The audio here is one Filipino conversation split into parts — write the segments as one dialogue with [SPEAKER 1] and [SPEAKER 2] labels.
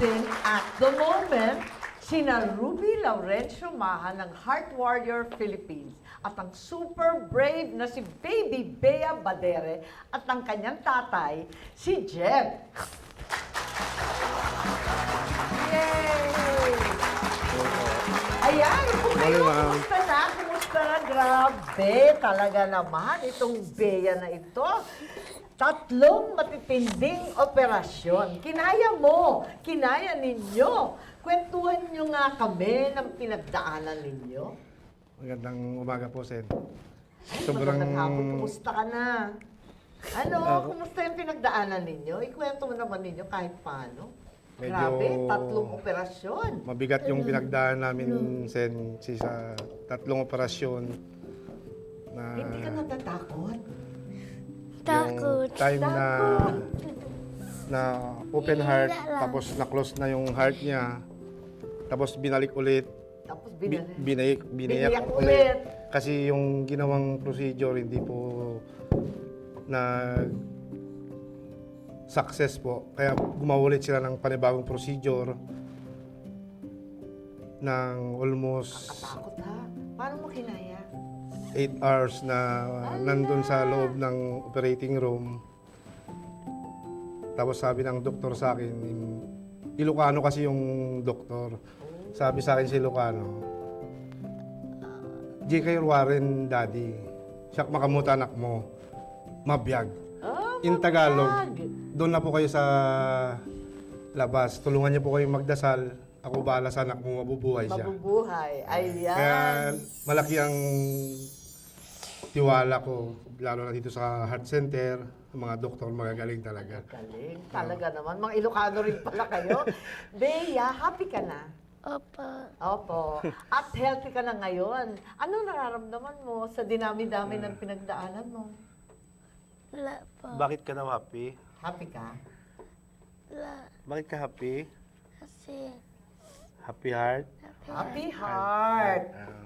[SPEAKER 1] natin at the moment sina Ruby Laurencio Maha ng Heart Warrior Philippines at ang super brave na si Baby Bea Badere at ang kanyang tatay, si Jeb. Yay! Ayan, kung kayo, kumusta na? Kumusta na? Grabe, talaga naman itong Bea na ito. Tatlong matitinding operasyon. Kinaya mo, kinaya ninyo. Kwentuhan nyo nga kami ng pinagdaanan ninyo.
[SPEAKER 2] Magandang umaga po, Sen.
[SPEAKER 1] Ay,
[SPEAKER 2] Sobrang-
[SPEAKER 1] magandang hapon. Kumusta ka na? Ano,
[SPEAKER 2] Ah,
[SPEAKER 1] kumusta yung pinagdaanan ninyo? Ikwento mo naman ninyo kahit paano.
[SPEAKER 2] Medyo-
[SPEAKER 1] Grabe, tatlong operasyon.
[SPEAKER 2] Mabigat yung pinagdaan namin, Sen, si sa tatlong operasyon na
[SPEAKER 1] Hindi ka natatakot.
[SPEAKER 3] Takot.
[SPEAKER 2] yung time na na open heart, tapos na-close na yung heart niya, tapos binalik ulit,
[SPEAKER 1] Tapos
[SPEAKER 2] bi-
[SPEAKER 1] binalik.
[SPEAKER 2] binayak, binayak
[SPEAKER 1] Binayak
[SPEAKER 2] ulit.
[SPEAKER 1] ulit.
[SPEAKER 2] Kasi yung ginawang procedure hindi po na success po. Kaya gumawa ulit sila ng panibagong procedure ng almost
[SPEAKER 1] Katakot ha? Paano mo kinaya?
[SPEAKER 2] 8 hours na nandun sa loob ng operating room. Tapos sabi ng doktor sa akin, in- Ilocano kasi yung doktor. Sabi sa akin si Ilocano, J.K. Warren, daddy. Siya makamuta anak mo. Mabiyag.
[SPEAKER 1] Oh,
[SPEAKER 2] In Tagalog, doon na po kayo sa labas. Tulungan niyo po kayo magdasal. Ako bahala sa anak mo, mabubuhay siya.
[SPEAKER 1] Mabubuhay. Ayan.
[SPEAKER 2] Kaya malaki ang tiwala ko, lalo na dito sa heart center, ang mga doktor magagaling talaga.
[SPEAKER 1] Galing. Talaga naman. Mga Ilocano rin pala kayo. Bea, happy ka na?
[SPEAKER 3] Opo.
[SPEAKER 1] Opo. At healthy ka na ngayon. Ano nararamdaman mo sa dinami-dami ng pinagdaanan mo?
[SPEAKER 3] Wala po.
[SPEAKER 4] Bakit ka daw happy?
[SPEAKER 1] Happy ka?
[SPEAKER 3] Wala.
[SPEAKER 4] Bakit ka happy?
[SPEAKER 3] Kasi
[SPEAKER 4] Happy heart?
[SPEAKER 1] Happy Heart.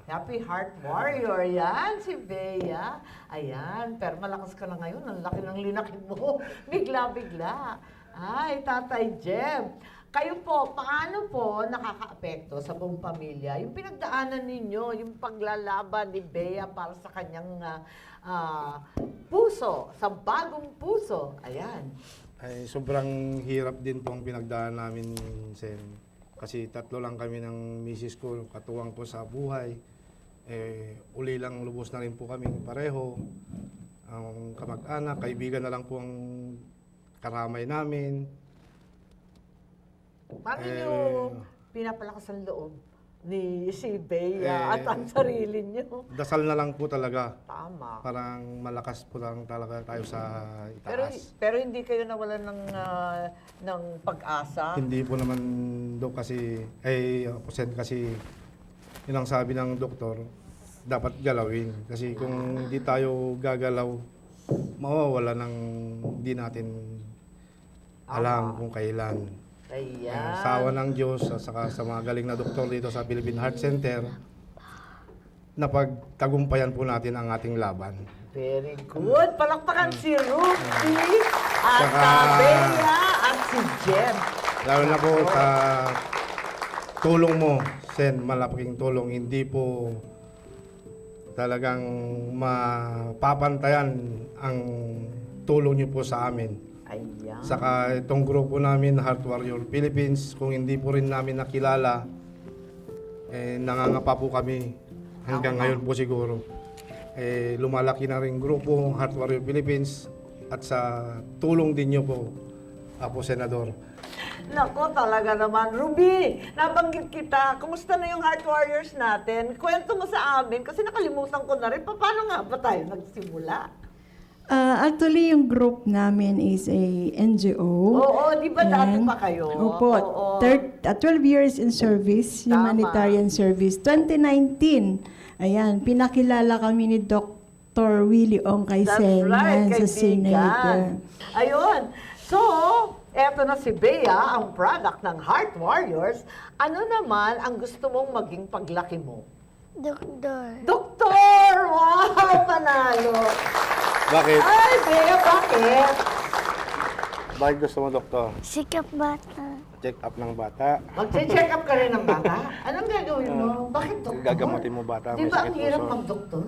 [SPEAKER 1] Happy Heart Warrior. Yan, si Bea. Ayan, pero malakas ka na ngayon. Ang laki ng linakid mo. Bigla-bigla. Ay, Tatay Jeb. Kayo po, paano po nakakaapekto sa buong pamilya yung pinagdaanan ninyo, yung paglalaban ni Bea para sa kanyang ah, puso, sa bagong puso? Ayan.
[SPEAKER 2] Ay, sobrang hirap din po ang pinagdaan namin, Sen. Kasi tatlo lang kami ng misis ko, katuwang ko sa buhay. Eh, uli lang lubos na rin po kami pareho. Ang kamag-anak, kaibigan na lang po ang karamay namin.
[SPEAKER 1] Paano
[SPEAKER 2] Eh,
[SPEAKER 1] nyo pinapalakas ang loob ni si Bea
[SPEAKER 2] Eh,
[SPEAKER 1] at ang sarili nyo?
[SPEAKER 2] Dasal na lang po talaga.
[SPEAKER 1] Tama.
[SPEAKER 2] Parang malakas po lang talaga tayo sa
[SPEAKER 1] Pero
[SPEAKER 2] itaas.
[SPEAKER 1] pero hindi kayo nawalan ng ah, ng pag-asa.
[SPEAKER 2] Hindi po naman do kasi, ay, Sen, kasi yun ang sabi ng doktor, dapat galawin. Kasi kung hindi tayo gagalaw, mawawala ng hindi natin alam
[SPEAKER 1] Tama.
[SPEAKER 2] kung kailan.
[SPEAKER 1] Ayan.
[SPEAKER 2] Ang sawa ng Diyos, at saka sa mga galing na doktor dito sa Philippine Heart Center, napagtagumpayan po natin ang ating laban.
[SPEAKER 1] Very good. Palakpakan si Ruby at
[SPEAKER 2] Saka-
[SPEAKER 1] uh, Bea at si Jem.
[SPEAKER 2] Lalo na po sa tulong mo, Sen, malaking tulong. Hindi po talagang mapapantayan ang tulong niyo po sa amin.
[SPEAKER 1] Ayan.
[SPEAKER 2] Saka itong grupo namin, Heart Warrior Philippines, kung hindi po rin namin nakilala, eh, nangangapa po kami hanggang ngayon po siguro. Eh, lumalaki na rin grupo, Heart Warrior Philippines, at sa tulong din niyo po, Apo Senador.
[SPEAKER 1] Nako talaga naman. Ruby, nabanggit kita. Kumusta na yung Heart Warriors natin? Kwento mo sa amin kasi nakalimutan ko na rin. Pa- Paano nga ba tayo nagsimula?
[SPEAKER 5] Ah, actually, yung group namin is a NGO.
[SPEAKER 1] Oo, di ba dati pa kayo?
[SPEAKER 5] Opo.
[SPEAKER 1] Oo.
[SPEAKER 5] Thir- ah, 12 years in service,
[SPEAKER 1] Tama.
[SPEAKER 5] humanitarian service. 2019, ayan, pinakilala kami ni Dr. Willie Ong kay
[SPEAKER 1] That's
[SPEAKER 5] Sen
[SPEAKER 1] right,
[SPEAKER 5] yan, sa Senate.
[SPEAKER 1] kaibigan. Ayun. So, eto na si Bea, ang product ng Heart Warriors. Ano naman ang gusto mong maging paglaki mo?
[SPEAKER 3] Doktor.
[SPEAKER 1] Doktor! Wow! Panalo!
[SPEAKER 2] Bakit?
[SPEAKER 1] Ay, Bea, bakit?
[SPEAKER 2] Bakit gusto mo, Doktor?
[SPEAKER 3] Sikap bata.
[SPEAKER 4] Check up ng bata.
[SPEAKER 1] Magche-check up ka rin ng bata? Anong gagawin mo? Bakit doktor?
[SPEAKER 4] Gagamutin mo bata,
[SPEAKER 1] Di
[SPEAKER 4] may
[SPEAKER 1] ba ang
[SPEAKER 4] sakit
[SPEAKER 1] hirap
[SPEAKER 4] puso.
[SPEAKER 1] mag-doktor?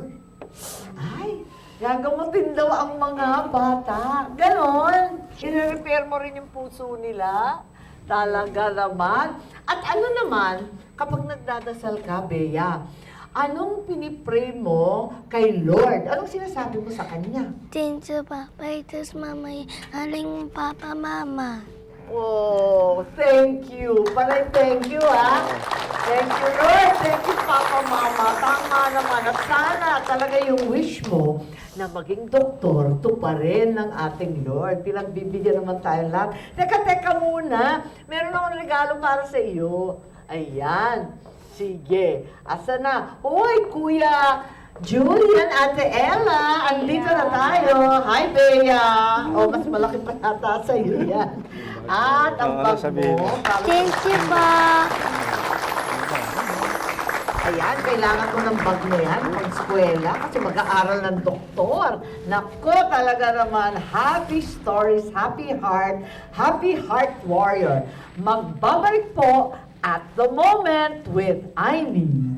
[SPEAKER 1] Ay, gagamutin daw ang mga bata. Ganon. I-repair mo rin yung puso nila. Talaga naman. At ano naman, kapag nagdadasal ka, Bea, anong pinipray mo kay Lord? Anong sinasabi mo sa Kanya?
[SPEAKER 3] Thank you, Papa. Itos mama. Aling Papa, Mama.
[SPEAKER 1] Oh, thank you. Palay, thank you, ha? Thank you, Lord. Thank you, Papa, Mama. Tama naman. At sana talaga yung wish mo na maging doktor, to pa rin ng ating Lord. Pinagbibigyan naman tayo lahat. Teka, teka muna. Meron akong regalo para sa iyo. Ayan. Sige. Asa na? Hoy, Kuya Julian, Ate Ella, andito na tayo. Hi, Bea. O, mas malaki pa yata sa iyo yan. At ang
[SPEAKER 4] Ano
[SPEAKER 1] bag mo,
[SPEAKER 3] Thank you, Pa.
[SPEAKER 1] Ayan, kailangan ko ng bag na yan pang eskwela kasi mag-aaral ng doktor. Nako, talaga naman, happy stories, happy heart, happy heart warrior. Magbabalik po at the moment with Aimee.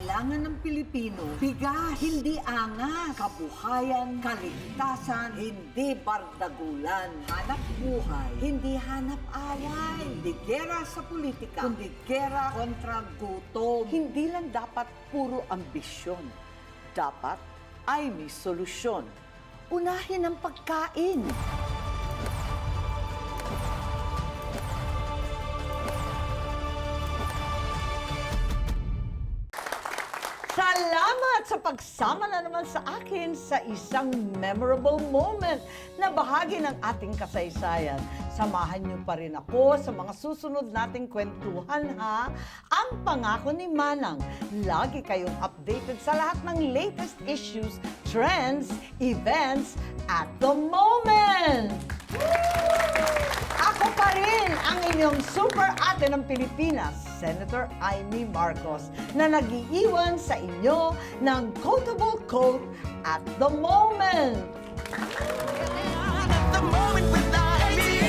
[SPEAKER 6] Kailangan ng Pilipino, bigas, hindi angas, kabuhayan, kaligtasan, hindi bardagulan, hanap buhay, hindi hanap away, hindi gera sa politika, kundi gera kontra gutom. Hindi lang dapat puro ambisyon, dapat ay may solusyon. Unahin ang pagkain. Salamat sa pagsama na naman sa akin sa isang memorable moment na bahagi ng ating kasaysayan. Samahan niyo pa rin ako sa mga susunod nating kwentuhan ha. Ang pangako ni Manang, lagi kayong updated sa lahat ng latest issues, trends, events at the moment. Ako pa rin ang inyong super ate ng Pilipinas, Senator Amy Marcos, na nagiiwan sa inyo ng quotable quote at the moment.
[SPEAKER 7] the moment without me.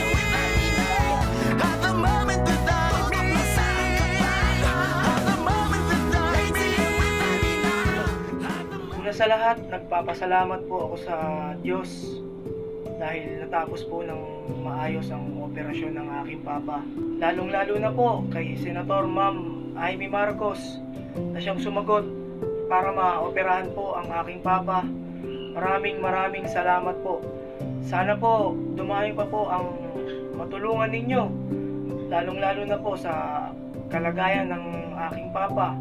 [SPEAKER 7] At the moment without me. At the moment without me.
[SPEAKER 8] Una sa lahat, nagpapasalamat po ako sa Diyos dahil natapos po ng maayos ang operasyon ng aking papa. Lalong-lalo na po kay Senator Ma'am Amy Marcos na siyang sumagot para maoperahan po ang aking papa. Maraming maraming salamat po. Sana po dumayo pa po ang matulungan ninyo. Lalong-lalo na po sa kalagayan ng aking papa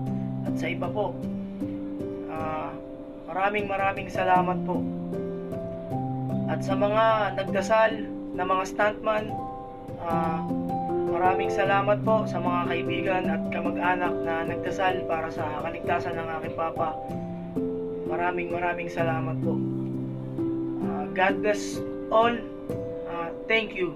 [SPEAKER 8] at sa iba po. Ah, maraming maraming salamat po. At sa mga nagdasal na mga stuntman, ah, maraming salamat po sa mga kaibigan at kamag-anak na nagdasal para sa kaligtasan ng aking papa. Maraming maraming salamat po. Ah, God bless all. Ah, thank you.